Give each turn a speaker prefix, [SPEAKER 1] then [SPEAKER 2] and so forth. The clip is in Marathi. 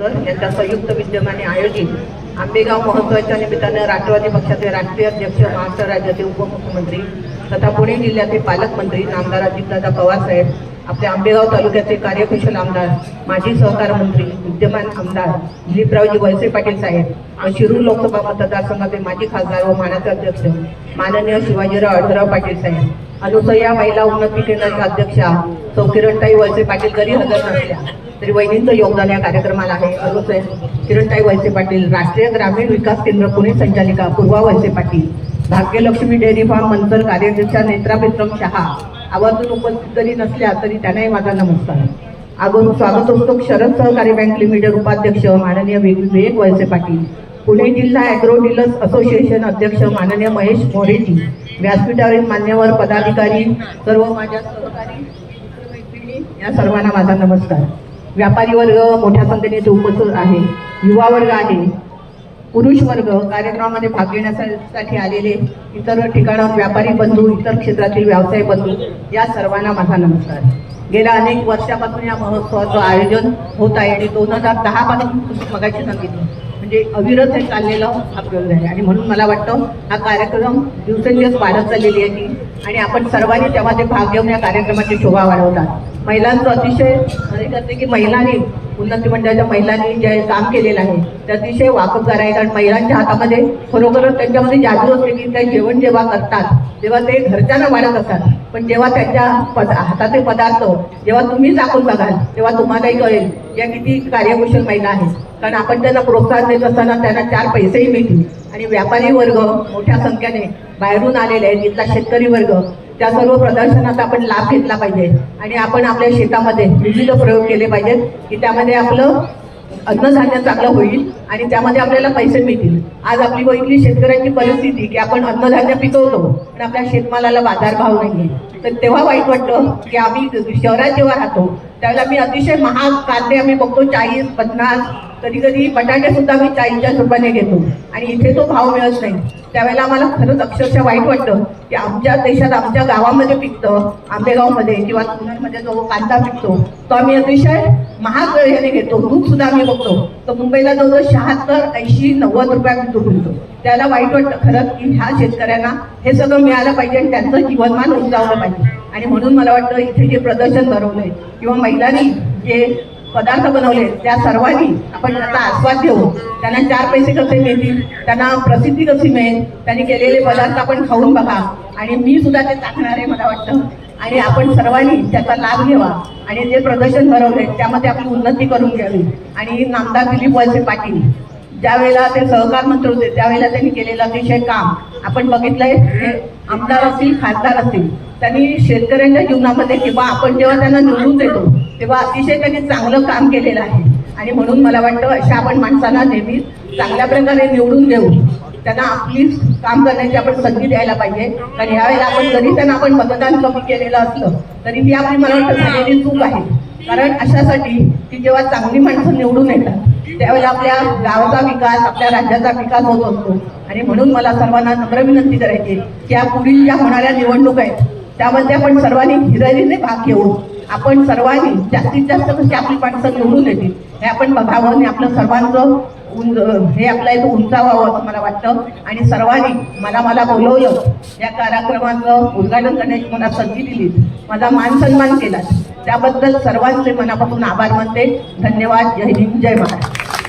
[SPEAKER 1] यांच्या संयुक्त विद्यमाने आयोजित आंबेगाव महोत्सवाच्या निमित्तानं राष्ट्रवादी पक्षाचे राष्ट्रीय अध्यक्ष महाराष्ट्र राज्याचे उपमुख्यमंत्री तथा पुणे जिल्ह्याचे पालकमंत्री नामदार अजितदादा पवार साहेब आपल्या आंबेगाव तालुक्याचे कार्यकुशल आमदार माजी सहकार मंत्री विद्यमान आमदार दिलीपरावजी वळसे पाटील साहेब आणि शिरूर लोकसभा मतदारसंघाचे माजी खासदार व मानाचे अध्यक्ष माननीय शिवाजीराव आढळराव पाटील साहेब. अनुसया महिला उन्नती केंद्राच्या अध्यक्षा सौ किरणताई वळसे पाटील जरी हजर नसल्या तरी वहिनींचं योगदान या कार्यक्रमाला आहे. अनुसय किरणताई वळसे पाटील राष्ट्रीय ग्रामीण विकास केंद्र पुणे संचालिका पूर्वा वळसे पाटील. भाग्यलक्ष्मी डेअरी फार्म मंतर कार्याध्यक्षा नेत्रा विक्रम शहा. आवर्जून उपस्थित जरी नसल्या तरी त्यांनाही माझा नमस्कार. अगोदर असतो शरद सहकारी बँक लिमिटेड उपाध्यक्ष माननीय विवेक वळसे पाटील पुणे जिल्हा ॲग्रो डीलर्स असोसिएशन अध्यक्ष माननीय महेश मोरेजी व्यासपीठावरील मान्यवर पदाधिकारी सर्व माझ्या सहकारी मित्रमैत्रिणी या सर्वांना माझा नमस्कार. व्यापारी वर्ग मोठ्या संख्येने उपस्थित आहे. युवा वर्ग आहे. पुरुष वर्ग कार्यक्रमामध्ये भाग घेण्यासाठी आलेले इतर ठिकाणाहून व्यापारी बंधू इतर क्षेत्रातील व्यवसाय बंधू या सर्वांना माझा नमस्कार. गेल्या अनेक वर्षापासून या महोत्सवाचं आयोजन होत आहे. आणि दोन हजार दहापासून तुम्ही मगाशी सांगितलं. म्हणजे अविरत हे चाललेलं हा प्रयोग आहे आणि म्हणून मला वाटतं हा कार्यक्रम दिवसेंदिवस वाढत चाललेली आहे. आणि आपण सर्वांनी त्यामध्ये भाग घेऊन या कार्यक्रमाची शोभा वाढवतात. महिलांचं अतिशय हे करते की महिलांनी उन्नती मंडळाच्या महिलांनी जे काम केलेलं आहे ते अतिशय वाकबदार आहे. कारण महिलांच्या हातामध्ये खरोखरच त्यांच्यामध्ये जादू असते की त्या जेवण जेव्हा करतात तेव्हा ते घरच्यांना वाढत असतात. पण जेव्हा त्यांच्या पद हाताचे पदार्थ जेव्हा तुम्ही चाकून बघाल तेव्हा तुम्हालाही कळेल या किती कार्यकुशल महिला आहेत. कारण आपण त्यांना प्रोत्साहन देत असताना त्यांना चार पैसेही मिळतील. आणि व्यापारी वर्ग मोठ्या संख्येने बाहेरून आलेले आहेत इथला शेतकरी वर्ग. त्या सर्व प्रदर्शनाचा आपण लाभ घेतला पाहिजे. आणि आपण आपल्या शेतामध्ये विविध प्रयोग केले पाहिजेत की त्यामध्ये आपलं अन्नधान्य चांगलं होईल आणि त्यामध्ये आपल्याला पैसे मिळतील. आज आपली बघितली शेतकऱ्यांची परिस्थिती की आपण अन्नधान्य पिकवतो. पण आपल्या शेतमालाला बाजारभाव नाही तर तेव्हा वाईट वाटतं की आम्ही शहरात जेव्हा राहतो त्यावेळेला मी अतिशय महाग कांदे आम्ही बघतो चाळीस पन्नास कधी कधी बटाटे सुद्धा मी चाळीसच्या रुपयाने घेतो. आणि इथे तो भाव मिळत नाही. त्यावेळेला आम्हाला खरंच अक्षरशः वाईट वाटतं की आमच्या देशात आमच्या गावामध्ये पिकतं आंबेगावमध्ये किंवा पुण्यामध्ये जो कांदा पिकतो तो आम्ही अतिशय महाग ह्याने घेतो. दूध सुद्धा आम्ही बघतो. तर मुंबईला जवळजवळ शहात्तर ऐंशी नव्वद रुपयात दूध मिळतो त्याला वाईट वाटतं खरंच की ह्या शेतकऱ्यांना हे सगळं मिळालं पाहिजे आणि त्यांचं जीवनमान उंचावलं पाहिजे. आणि म्हणून मला वाटतं इथे जे प्रदर्शन भरवलंय किंवा महिलांनी जे पदार्थ बनवले त्या सर्वांनी आपण त्याचा आस्वाद घेऊ त्यांना चार पैसे कसे मिळतील? त्यांना प्रसिद्धी कशी मिळेल? त्यांनी केलेले पदार्थ आपण खाऊन बघा. आणि मी सुद्धा ते टाकणार आहे मला वाटतं. आणि आपण सर्वांनी त्याचा लाभ घ्यावा. आणि जे प्रदर्शन भरवले त्यामध्ये आपली उन्नती करून घ्यावी. आणि नामदार दिलीप वळसे पाटील ज्यावेळेला ते सहकार मंत्री होते त्यावेळेला त्यांनी केलेलं अतिशय काम. आपण बघितलंय आमदार असतील खासदार असतील त्यांनी शेतकऱ्यांच्या जीवनामध्ये किंवा आपण जेव्हा त्यांना निवडून देतो तेव्हा अतिशय त्यांनी चांगलं काम केलेलं आहे. आणि म्हणून मला वाटतं अशा आपण माणसांना नेहमी चांगल्या प्रकारे निवडून देऊ त्यांना आपली काम करण्याची आपण संधी द्यायला पाहिजे. कारण यावेळेला आपण जरी त्यांना आपण मतदान कमी केलेलं असलं तरी ती आपली मला वाटतं झालेली चूक आहे. कारण अशासाठी की जेव्हा चांगली माणसं निवडून येतात त्यावेळेला आपल्या गावाचा विकास आपल्या राज्याचा विकास होत असतो. आणि म्हणून मला सर्वांना नम्र विनंती करायची की या पुढील ज्या होणाऱ्या निवडणूक आहेत त्यामध्ये आपण सर्वांनी हिरारीने भाग घेऊ आपण सर्वांनी जास्तीत जास्त कशी आपली माणसं निवडून येतील हे आपण बघावं आणि आपलं सर्वांचं हे आपल्या इथं उंचावावं असं मला वाटतं. आणि सर्वांनी मला मला बोलवलं या कार्यक्रमाचं उद्घाटन करण्याची मला संधी दिली. माझा मान सन्मान केला. त्याबद्दल सर्वांचे मनापासून आभार मानते. धन्यवाद. जय हिंद. जय महाराष्ट्र.